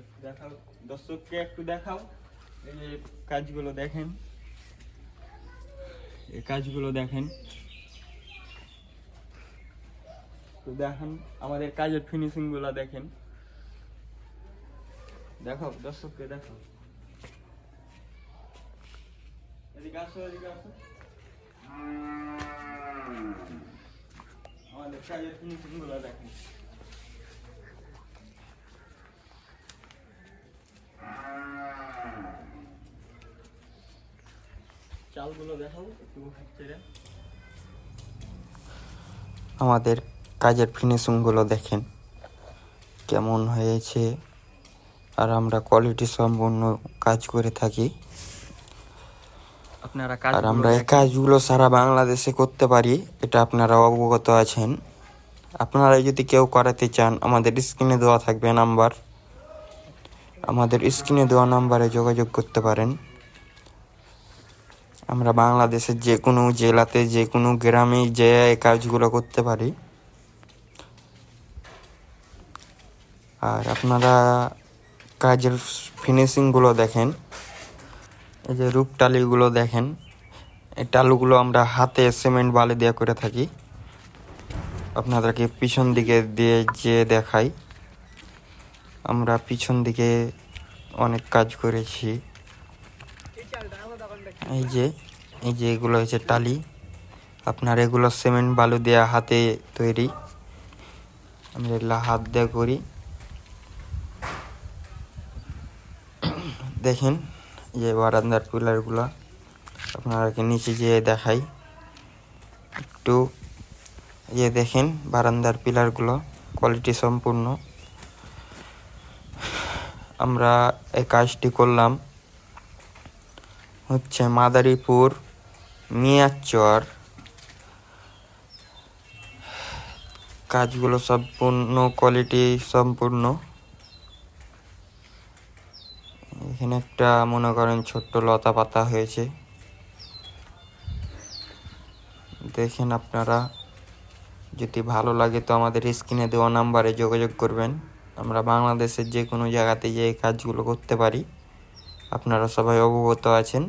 একটু দেখাও। দর্শককে একটু দেখাও। এই কাজগুলো দেখেন। এই কাজগুলো দেখেন। তো দেখেন, আমাদের কাজের ফিনিশিংগুলো দেখেন। দেখো দর্শককে দেখো এদিকে আসো এদিকে আসো। আমাদের কাজের ফিনিশিংগুলো দেখেন। চালগুলো দেখাও একটু হচ্ছে আমাদের কাজের ফিনিশিংগুলো দেখেন। কেমন হয়েছে? আর আমরা কোয়ালিটি সম্পন্ন কাজ করে থাকি। আপনারা আর আমরা এই কাজগুলো সারা বাংলাদেশে করতে পারি এটা আপনারা অবগত আছেন। আপনারা যদি কেউ করাতে চান আমাদের স্ক্রিনে দেওয়া থাকবে নাম্বার আমাদের স্ক্রিনে দেওয়া নাম্বারে যোগাযোগ করতে পারেন। আমরা বাংলাদেশের যে কোনো জেলাতে, যে কোনো গ্রামে যে এই কাজগুলো করতে পারি। আর আপনারা কাজের ফিনিশিংগুলো দেখেন। এই যে রূপটালিগুলো দেখেন। এই টালুগুলো আমরা হাতে সিমেন্ট বালি দিয়ে করে থাকি। আপনাদেরকে পিছন দিকে দিয়ে যে দেখাই। আমরা পিছন দিকে অনেক কাজ করেছি। এই যে এই যে এগুলো হচ্ছে টালি। আপনার এগুলো সিমেন্ট বালু দেওয়া হাতে তৈরি। আমরা এগুলো হাত দিয়ে করি। দেখেন যে বারান্দার পিলারগুলো আপনারাকে নিচে যেয়ে দেখাই। একটু যে দেখেন, বারান্দার পিলারগুলো কোয়ালিটি সম্পূর্ণ। আমরা এই কাজটি করলাম। হচ্ছে মাদারীপুর, মিয়াচর, কাজগুলো সম্পূর্ণ কোয়ালিটি সম্পূর্ণ। এখানে একটা, মনে করেন, ছোট্ট লতা পাতা হয়েছে। দেখেন আপনারা, যদি ভালো লাগে তো আমাদের স্ক্রিনে দেওয়া নাম্বারে যোগাযোগ করবেন। আমরা বাংলাদেশের যে কোনো জায়গাতে যে কাজগুলো করতে পারি। আপনারা সবাই অবগত আছেন।